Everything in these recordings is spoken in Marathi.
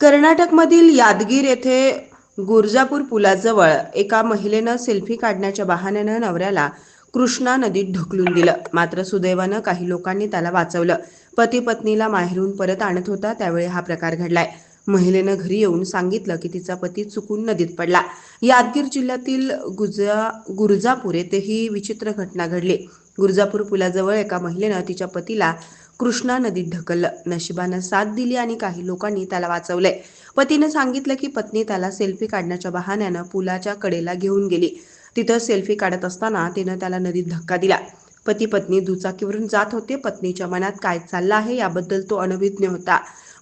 कर्नाटकमधील यादगीर येथे गुर्जापूर पुलाजवळ एका महिलेनं सेल्फी काढण्याच्या बहाण्यानं नवऱ्याला कृष्णा नदीत ढकलून दिलं. मात्र सुदैवानं काही लोकांनी त्याला वाचवलं. पती पत्नीला माहेरून परत आणत होता त्यावेळी हा प्रकार घडलाय. महिलेनं घरी येऊन सांगितलं की तिचा पती चुकून नदीत पडला. यादगीर जिल्ह्यातील गुजा गुर्जापूर येथे ही विचित्र घटना घडली. गुर्जापूर पुलाजवळ एका महिलेनं तिच्या पतीला कृष्णा नदीत ढकललं नशिबानं साथ दिली आणि काही लोकांनी त्याला वाचवलंय पतीनं सांगितलं की पत्नी त्याला सेल्फी काढण्याच्या बहाण्यानं पुलाच्या कडेला घेऊन गेली. तिथं सेल्फी काढत असताना तिनं त्याला नदीत धक्का दिला. पती पत्नी दुचाकीवरून जात होते. पत्नीच्या मनात काय चाललं आहे याबद्दल तो अनभिज्ञ होता.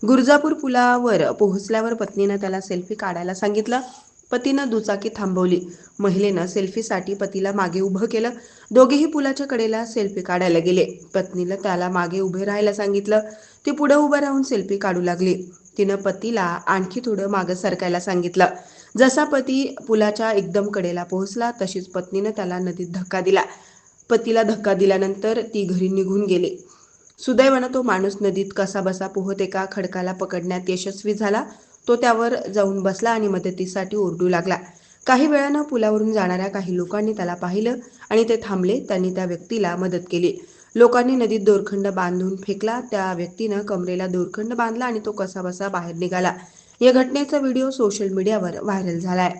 गुरुजापूर पुलावर पोहोचल्यावर पत्नीनं त्याला सेल्फी काढायला सांगितलं. पतीनं दुचाकी थांबवली. महिलेनं सेल्फीसाठी पतीला मागे उभं केलं. दोघेही पुलाच्या कडेला सेल्फी काढायला गेले. पत्नीला त्याला मागे उभे राहायला सांगितलं. ती पुढे उभं राहून सेल्फी काढू लागली. तिनं पतीला आणखी थोडं मागं सरकायला सांगितलं. जसा पती पुलाच्या एकदम कडेला पोहोचला तशीच पत्नीनं त्याला नदीत धक्का दिला. पतीला धक्का दिल्यानंतर ती घरी निघून गेली. सुदैवानं तो माणूस नदीत कसा बसा पोहत एका खडकाला पकडण्यात यशस्वी झाला. तो त्यावर जाऊन बसला आणि मदतीसाठी ओरडू लागला. काही वेळानं पुलावरून जाणाऱ्या काही लोकांनी त्याला पाहिलं आणि ते थांबले. त्यांनी त्या व्यक्तीला मदत केली. लोकांनी नदीत दोरखंड बांधून फेकला. त्या व्यक्तीनं कमरेला दोरखंड बांधला आणि तो कसा बसा बाहेर निघाला. या घटनेचा व्हिडिओ सोशल मीडियावर व्हायरल झालाय.